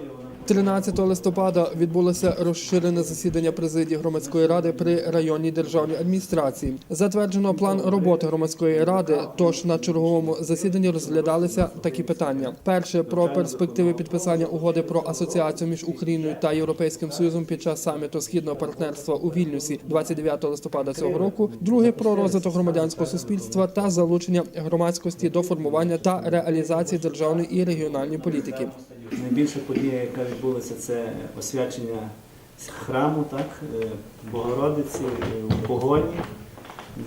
здоров'я. 13 листопада відбулося розширене засідання президії громадської ради при районній державній адміністрації. Затверджено план роботи громадської ради. Тож на черговому засіданні розглядалися такі питання: перше про перспективи підписання угоди про асоціацію між Україною та Європейським Союзом під час саміту східного партнерства у Вільнюсі 29 листопада цього року. Друге про розвиток громадянського суспільства та залучення громадськості до формування та реалізації державної і регіональної політики. Найбільша подія, яка відбулася, це освячення храму, так, е, Богородиці е, у Погоні,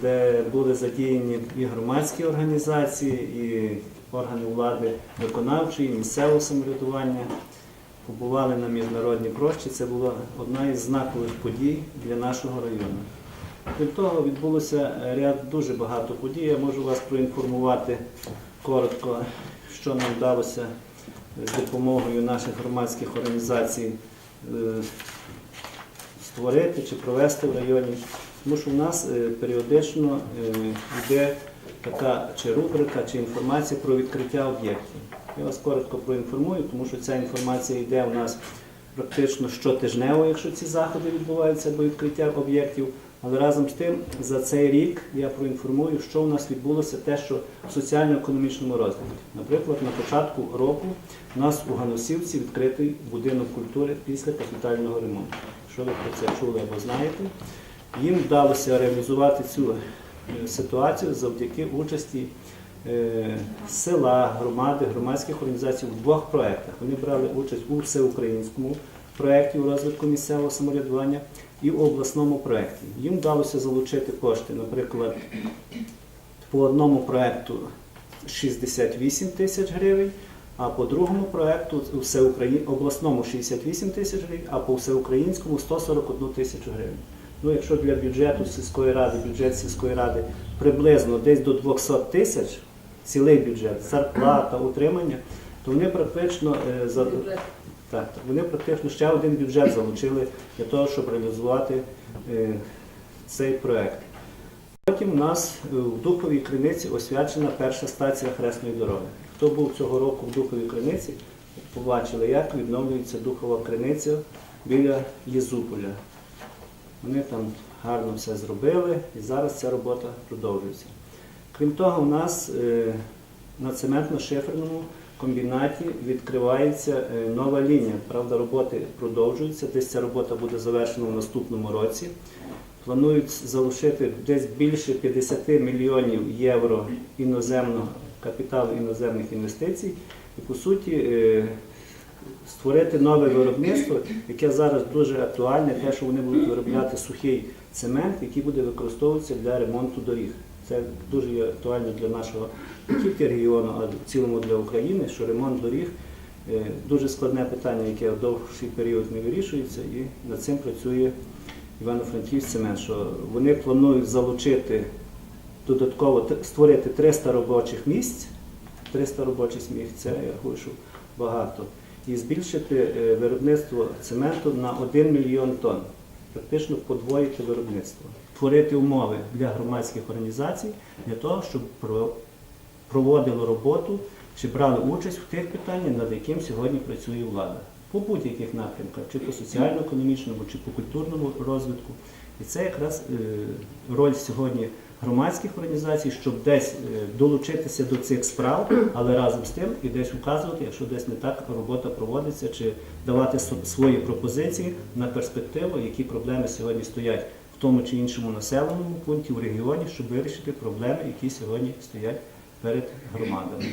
де були задіяні і громадські організації, і органи влади виконавчої, і місцевого самоврядування. Побували на міжнародній площі. Це була одна із знакових подій для нашого району. Крім того, відбулося ряд дуже багато подій. Я можу вас проінформувати коротко, що нам вдалося з допомогою наших громадських організацій е, створити чи провести в районі. Тому що в нас е, періодично е, йде така чи рубрика, чи інформація про відкриття об'єктів. Я вас коротко проінформую, тому що ця інформація йде у нас практично щотижнево, якщо ці заходи відбуваються до відкриття об'єктів. Але разом з тим за цей рік я проінформую, що у нас відбулося те, що в соціально-економічному розвитку. Наприклад, на початку року у нас у Ганусівці відкритий будинок культури після капітального ремонту. Що ви про це чули або знаєте? Їм вдалося реалізувати цю е, ситуацію завдяки участі е, села, громади, громадських організацій у двох проєктах. Вони брали участь у всеукраїнському проєкті у розвитку місцевого самоврядування і у обласному проєкті. Їм вдалося залучити кошти, наприклад, по одному проєкту 68 тисяч гривень, а по другому проєкту обласному 68 тисяч гривень, а по всеукраїнському 141 тисячу гривень. Ну, якщо для бюджету сільської ради, бюджет сільської ради приблизно десь до 200 тисяч, цілий бюджет, зарплата, утримання, то вони практично е, за так, вони практично ще один бюджет залучили для того, щоб реалізувати е, цей проект. Потім у нас е, в Духовій Криниці освячена перша стація Хресної дороги. Хто був цього року в Духовій Криниці, побачили, як відновлюється Духова Криниця біля Єзуполя. Вони там гарно все зробили і зараз ця робота продовжується. Крім того, у нас е, на цементно-шиферному комбінаті відкривається е, нова лінія. Правда, роботи продовжуються. Десь ця робота буде завершена в наступному році. Планують залишити десь більше 50 мільйонів євро іноземного капіталу іноземних інвестицій. І по суті е, створити нове виробництво, яке зараз дуже актуальне, те, що вони будуть виробляти сухий цемент, який буде використовуватися для ремонту доріг. Це дуже є актуально для нашого не тільки регіону, а в цілому для України, що ремонт доріг е, дуже складне питання, яке в довший період не вирішується, і над цим працює Івано-Франківськ цемент, що вони планують залучити додатково створити 300 робочих місць. 300 робочих місць, це я рахую, багато. І збільшити е, виробництво цементу на 1 мільйон тонн. Практично подвоїти виробництво. Творити умови для громадських організацій для того, щоб про- проводило роботу чи брали участь в тих питаннях, над яким сьогодні працює влада. По будь-яких напрямках, чи по соціально-економічному, чи по культурному розвитку. І це якраз е, роль сьогодні громадських організацій, щоб десь е, долучитися до цих справ, але разом з тим і десь указувати, якщо десь не так робота проводиться, чи давати свої пропозиції на перспективу, які проблеми сьогодні стоять тому чи іншому населеному пункті, в регіоні, щоб вирішити проблеми, які сьогодні стоять перед громадами.